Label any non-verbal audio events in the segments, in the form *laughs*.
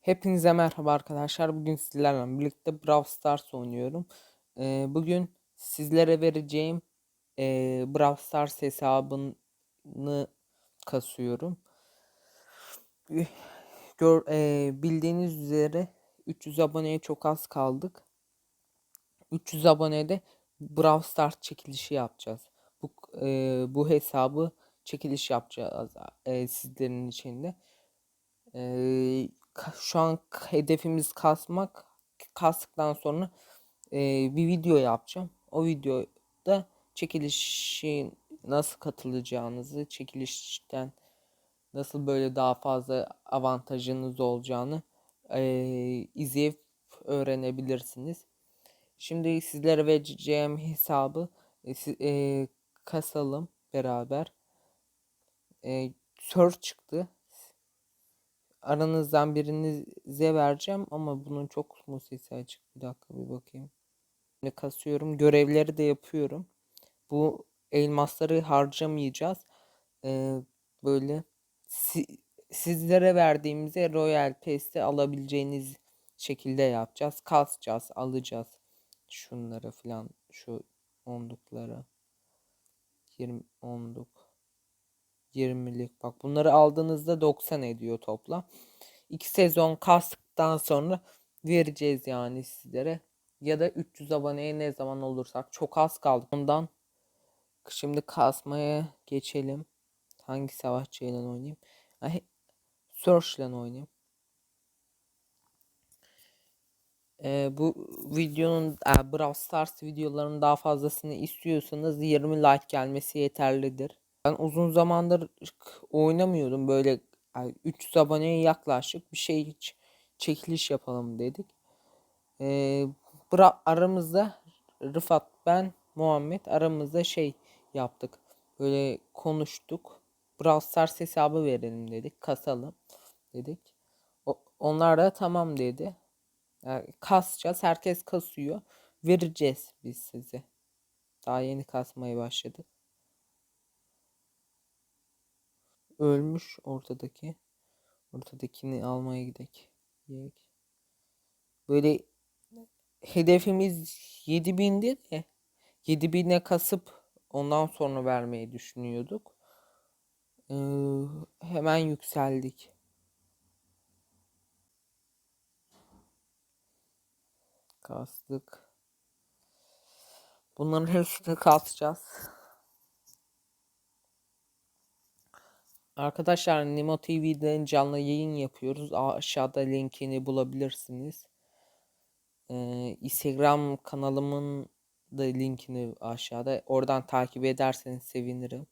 Hepinize merhaba arkadaşlar. Bugün sizlerle birlikte Brawl Stars oynuyorum. Ee, bugün sizlere vereceğim e, Brawl Stars hesabını kasıyorum. Gör, e, bildiğiniz üzere 300 aboneye çok az kaldık. 300 abonede Brawl Stars çekilişi yapacağız. Bu e, bu hesabı çekiliş yapacağız e, sizlerin içinde. E, şu an hedefimiz kasmak. Kastıktan sonra e, bir video yapacağım. O videoda çekilişi nasıl katılacağınızı, çekilişten nasıl böyle daha fazla avantajınız olacağını e, izleyip öğrenebilirsiniz. Şimdi sizlere vereceğim hesabı e, e, kasalım beraber. E, search çıktı aranızdan birinize vereceğim ama bunun çok mu sesi açık? Bir dakika bir bakayım. Şimdi kasıyorum. Görevleri de yapıyorum. Bu elmasları harcamayacağız. Ee, böyle si sizlere verdiğimizde Royal Pass'te alabileceğiniz şekilde yapacağız. Kasacağız, alacağız. Şunları falan şu ondukları. 20 onduk. 20'lik bak bunları aldığınızda 90 ediyor toplam. 2 sezon kastıktan sonra vereceğiz yani sizlere. Ya da 300 aboneye ne zaman olursak çok az kaldı. Ondan şimdi kasmaya geçelim. Hangi savaşçıyla oynayayım? Ay, Search ile oynayayım. Ee, bu videonun e, Brawl Stars videolarının daha fazlasını istiyorsanız 20 like gelmesi yeterlidir. Ben uzun zamandır oynamıyordum böyle 300 aboneye yaklaşık bir şey çekiliş yapalım dedik. Ee, aramızda Rıfat ben Muhammed aramızda şey yaptık. Böyle konuştuk. Brawl Stars hesabı verelim dedik. Kasalım dedik. O, onlar da tamam dedi. Yani kasacağız. Herkes kasıyor. Vereceğiz biz size. Daha yeni kasmaya başladık. Ölmüş ortadaki. Ortadakini almaya gidek. Böyle hedefimiz 7000'di de 7000'e kasıp ondan sonra vermeyi düşünüyorduk. Ee, hemen yükseldik. Kastık. Bunların hepsini kasacağız. Arkadaşlar Nimo TV'den canlı yayın yapıyoruz. Aşağıda linkini bulabilirsiniz. Ee, Instagram kanalımın da linkini aşağıda. Oradan takip ederseniz sevinirim.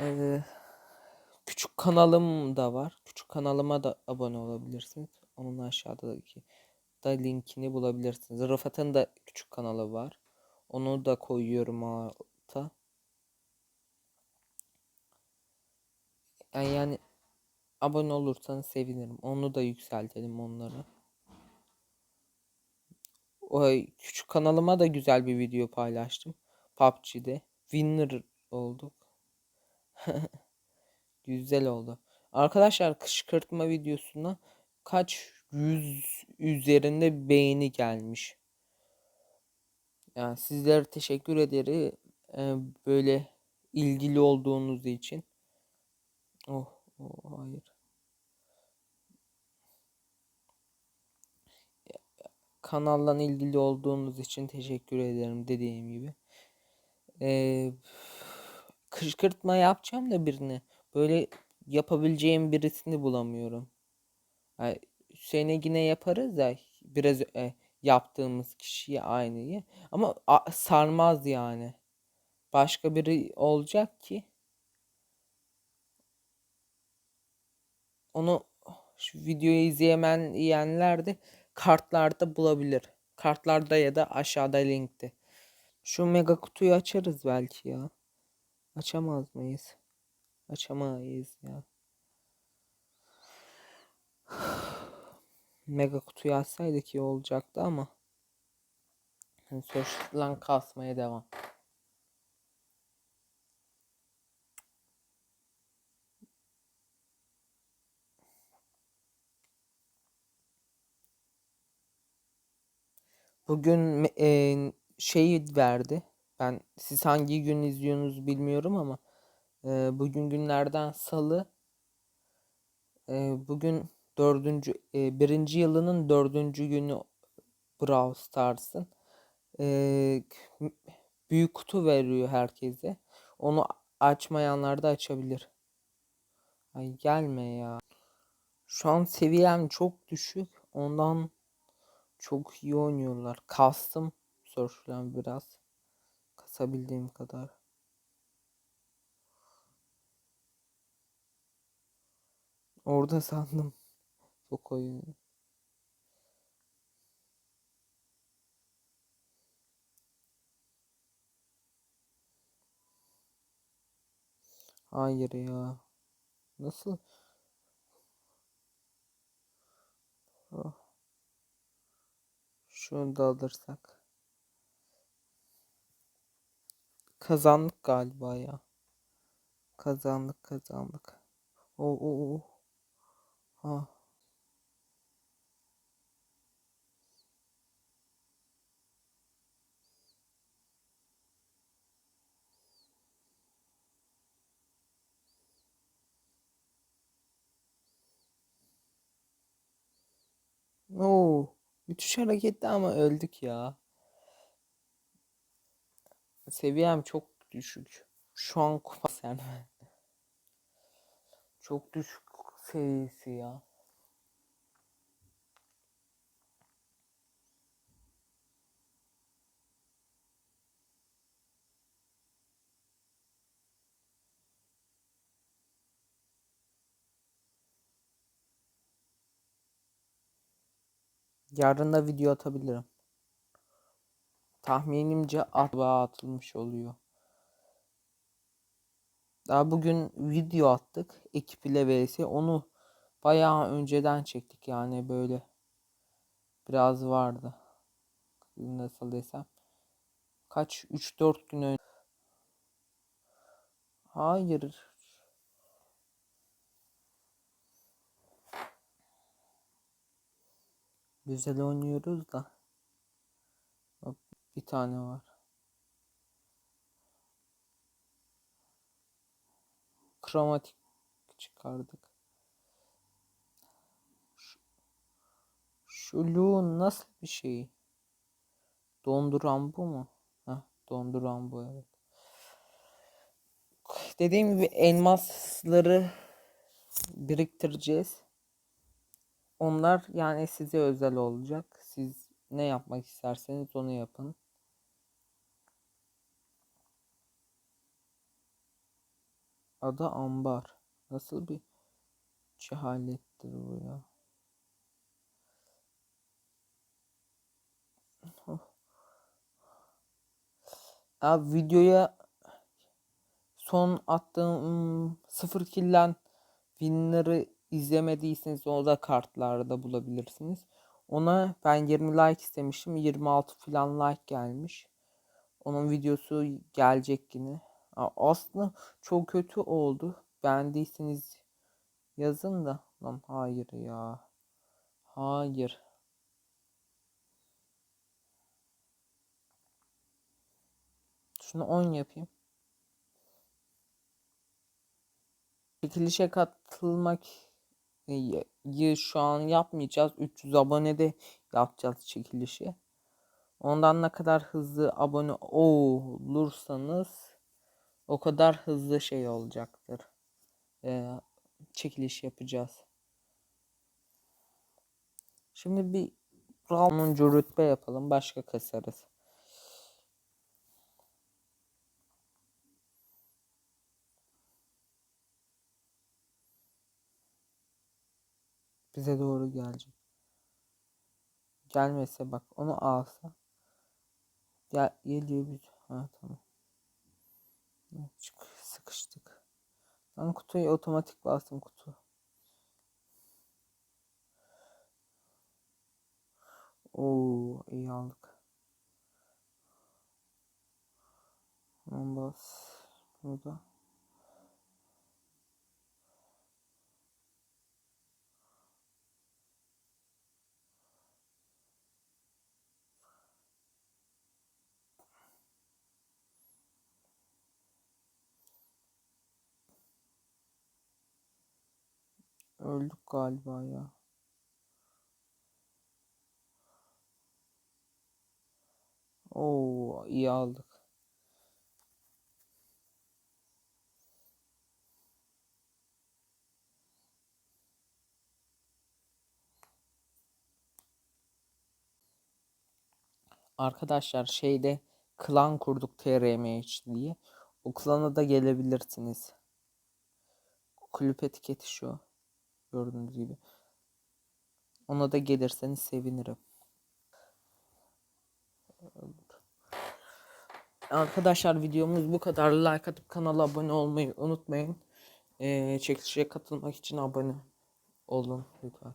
Ee, küçük kanalım da var. Küçük kanalıma da abone olabilirsiniz. Onun aşağıdaki da linkini bulabilirsiniz. Rıfat'ın da küçük kanalı var. Onu da koyuyorum alta. Yani, yani abone olursanız sevinirim. Onu da yükseltelim onları. O küçük kanalıma da güzel bir video paylaştım. PUBG'de. Winner olduk. *laughs* güzel oldu. Arkadaşlar kışkırtma videosuna kaç yüz üzerinde beğeni gelmiş. Yani sizlere teşekkür ederim. Ee, böyle ilgili olduğunuz için. Oh, oh hayır. Kanaldan ilgili olduğunuz için teşekkür ederim dediğim gibi. Ee, kışkırtma yapacağım da birini. Böyle yapabileceğim birisini bulamıyorum. Yani Hüseyin'e yine yaparız da biraz e, yaptığımız kişiye aynıyı. Ama a, sarmaz yani. Başka biri olacak ki Onu şu videoyu izleyemen yiyenler de kartlarda bulabilir. Kartlarda ya da aşağıda linkte. Şu mega kutuyu açarız belki ya. Açamaz mıyız? Açamayız ya. Mega kutuyu açsaydık iyi olacaktı ama. Yani lan kasmaya devam. Bugün e, şeyi verdi. Ben siz hangi gün izliyorsunuz bilmiyorum ama e, bugün günlerden salı. E, bugün dördüncü e, birinci yılının dördüncü günü Brawl Stars'ın. E, büyük kutu veriyor herkese. Onu açmayanlar da açabilir. Ay gelme ya. Şu an seviyem çok düşük. Ondan çok iyi oynuyorlar. Kastım Surf'len biraz. Kasabildiğim kadar. Orada *laughs* sandım. Çok oyun. Hayır ya. Nasıl? Şunu da alırsak. Kazandık galiba ya. Kazandık kazandık. Oo, oo, oo. Ha. Oo. Müthiş hareketli ama öldük ya. Seviyem çok düşük. Şu an kupa *laughs* sen. Çok düşük seviyesi ya. Yarın da video atabilirim. Tahminimce atlığa atılmış oluyor. Daha bugün video attık. Ekip ile vs. Onu bayağı önceden çektik yani böyle. Biraz vardı. Nasıl desem. Kaç? 3-4 gün önce. Hayır. Güzel oynuyoruz da. Bir tane var. Kromatik çıkardık. Şu, şu nasıl bir şey? Donduran bu mu? Heh, donduran bu evet. Dediğim gibi elmasları biriktireceğiz. Onlar yani size özel olacak. Siz ne yapmak isterseniz onu yapın. Adı Ambar. Nasıl bir cehalettir bu ya? Abi videoya son attığım sıfır killen winner'ı izlemediyseniz o da kartlarda bulabilirsiniz. Ona ben 20 like istemiştim. 26 falan like gelmiş. Onun videosu gelecek yine. Aslında çok kötü oldu. Beğendiyseniz yazın da. Lan hayır ya. Hayır. Şunu 10 yapayım. Çekilişe katılmak şu an yapmayacağız. 300 abone de yapacağız çekilişi. Ondan ne kadar hızlı abone olursanız o kadar hızlı şey olacaktır. Ee, çekiliş yapacağız. Şimdi bir Ramoncu rütbe yapalım. Başka kasarız. Bize doğru gelecek. Gelmese bak onu alsa. Gel geliyor bir. Ha tamam. Çık sıkıştık. Ben kutuyu otomatik bastım kutu. Oo iyi aldık. Hemen bas. Bunu Öldük galiba ya. Oo iyi aldık. Arkadaşlar şeyde klan kurduk TRMH diye. O klana da gelebilirsiniz. Kulüp etiketi şu. Gördüğünüz gibi. Ona da gelirseniz sevinirim. Arkadaşlar videomuz bu kadar. Like atıp kanala abone olmayı unutmayın. Ee, çekilişe katılmak için abone olun lütfen.